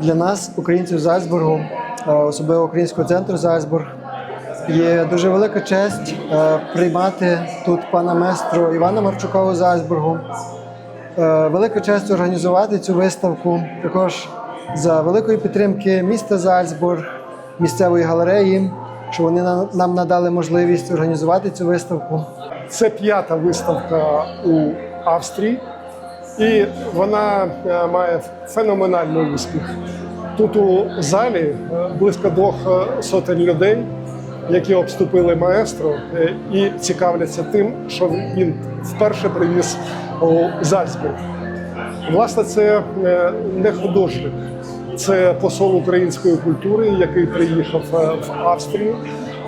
Для нас, українців Зальцбургу, е, особливо українського центру Зальцбург, є дуже велика честь е, приймати тут пана майстру Івана Марчука у Зальцбургу. Е, Велика честь організувати цю виставку також за великої підтримки міста Зальцбург, місцевої галереї, що вони нам надали можливість організувати цю виставку. Це п'ята виставка у Австрії, і вона е, має феноменальний успіх. Тут у залі е, близько двох е, сотень людей, які обступили маестро і цікавляться тим, що він вперше привіз у Зальцбург. Власне, це не художник, це посол української культури, який приїхав в Австрію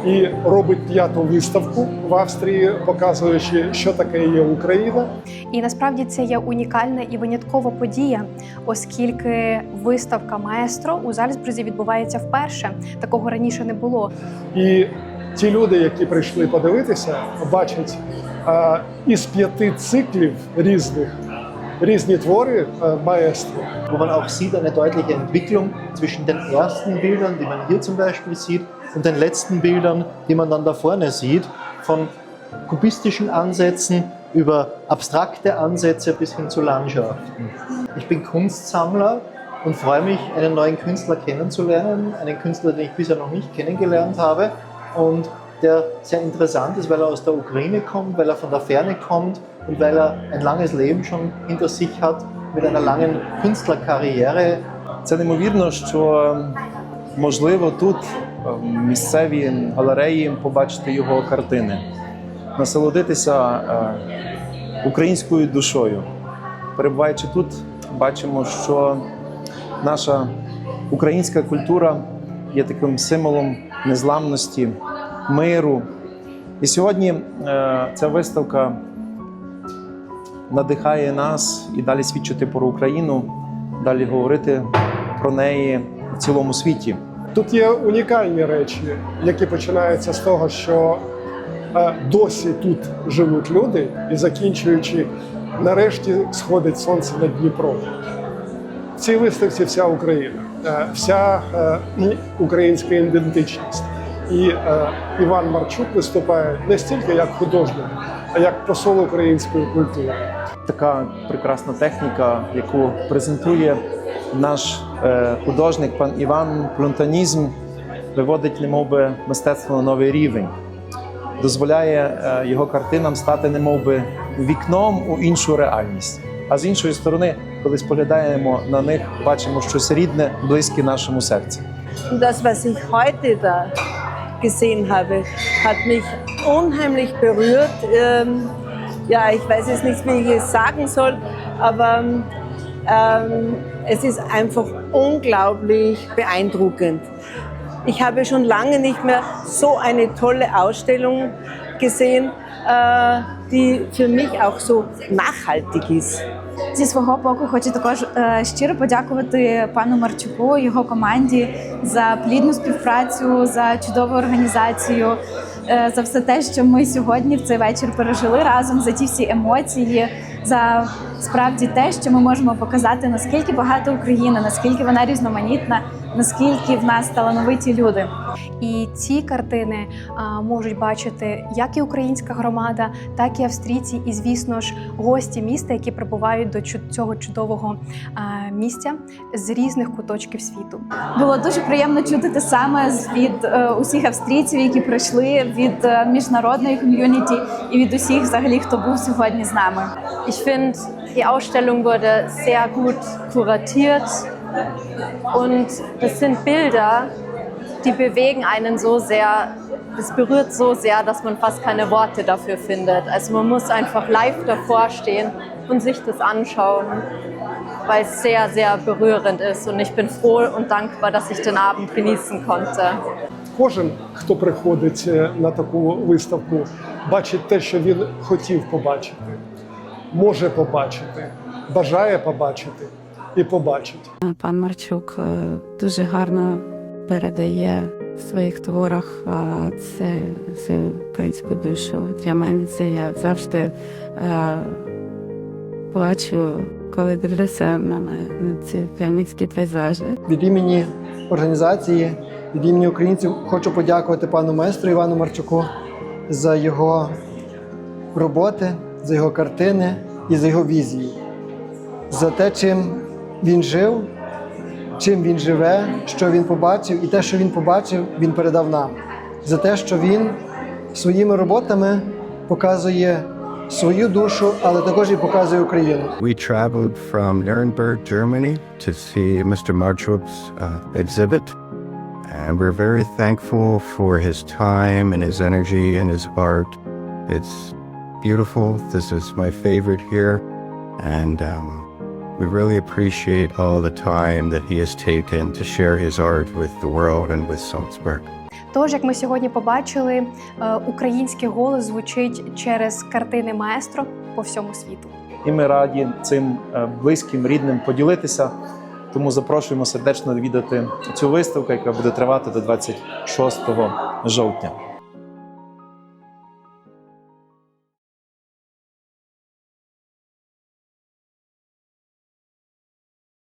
і робить п'яту виставку в Австрії, показуючи, що таке є Україна. І насправді це є унікальна і виняткова подія, оскільки виставка маестро у Зальцбурзі відбувається вперше. Такого раніше не було. І ті люди, які прийшли подивитися, бачать е, із п'яти циклів різних різні твори маестро. wo man auch sieht eine deutliche Entwicklung zwischen den ersten Bildern, die man hier zum Beispiel sieht, und den letzten Bildern, die man dann da vorne sieht, von kubistischen Ansätzen über abstrakte Ansätze bis hin zu Landschaften. Ich bin Kunstsammler und freue mich, einen neuen Künstler kennenzulernen, einen Künstler, den ich bisher noch nicht kennengelernt habe und der sehr interessant ist, weil er aus der Ukraine kommt, weil er von der Ferne kommt und weil er ein langes Leben schon hinter sich hat mit einer langen Künstlerkarriere. Це неймовірно, що можливо тут, в місцевій галереї, побачити його картини, насолодитися е, українською душою. Перебуваючи тут, бачимо, що наша українська культура є таким символом незламності, миру. І сьогодні е, ця виставка надихає нас і далі свідчити про Україну, далі говорити про неї в цілому світі. Тут є унікальні речі, які починаються з того, що е, досі тут живуть люди, і закінчуючи, нарешті сходить сонце над Дніпром. В цій виставці вся Україна, е, вся е, українська ідентичність. І Іван Марчук виступає не стільки як художник, а як посол української культури. Така прекрасна техніка, яку презентує наш е, художник, пан Іван Плюнтанізм, виводить немовби мистецтво на новий рівень, дозволяє е, його картинам стати немовби вікном у іншу реальність. А з іншої сторони, коли споглядаємо на них, бачимо щось рідне, близьке нашому серцю. Und das, was ich heute da gesehen habe, hat mich unheimlich berührt. Ähm, ja, ich weiß jetzt nicht, wie ich es sagen soll, aber ähm, es ist einfach unglaublich beeindruckend. Ich habe schon lange nicht mehr so eine tolle Ausstellung gesehen, äh, die für mich auch so nachhaltig ist. Зі свого боку хочу також е, щиро подякувати пану Марчуку, його команді за плідну співпрацю, за чудову організацію, е, За все те, що ми сьогодні в цей вечір пережили разом, за ті всі емоції, за справді те, що ми можемо показати, наскільки багато Україна, наскільки вона різноманітна, наскільки в нас талановиті люди. І ці картини а, можуть бачити як і українська громада, так і австрійці, і звісно ж гості міста, які прибувають до цього чудового а, місця з різних куточків світу. Було дуже приємно чути те саме з- від е, усіх австрійців, які прийшли від е, міжнародної ком'юніті і від усіх, взагалі, хто був сьогодні з нами. Ich finde, die Ausstellung wurde sehr gut kuratiert und es sind Bilder, die bewegen einen so sehr, es berührt so sehr, dass man fast keine Worte dafür findet. Also man muss einfach live davor stehen und sich das anschauen, weil es sehr, sehr berührend ist und ich bin froh und dankbar, dass ich den Abend genießen konnte. Кожен, хто приходить е, на таку виставку, бачить те, що він хотів побачити, може побачити, бажає побачити І побачить. Пан Марчук е, дуже гарно передає в своїх творах е, це, це українську душу. Для мене це я завжди е, плачу коли дивлюся на, на ці піаністські пейзажі. Від імені організації, від імені українців хочу подякувати пану майстру Івану Марчуку за його роботи, за його картини і за його візію, за те, чим він жив, чим він живе, що він побачив, і те, що він побачив, він передав нам. За те, що він своїми роботами показує свою душу, але також і показує Україну. We traveled from Nuremberg, Germany to see Mr. Marchuk's uh, exhibit. And we're very thankful for his time and his energy and his art. It's beautiful. This is my favorite here. And um, we really appreciate all the time that he has taken to share his art with the world and with Salzburg. Тож, як ми сьогодні побачили, е, український голос звучить через картини маестро по всьому світу. І ми раді цим е, близьким, рідним поділитися. Тому запрошуємо сердечно відвідати цю виставку, яка буде тривати до 26 жовтня.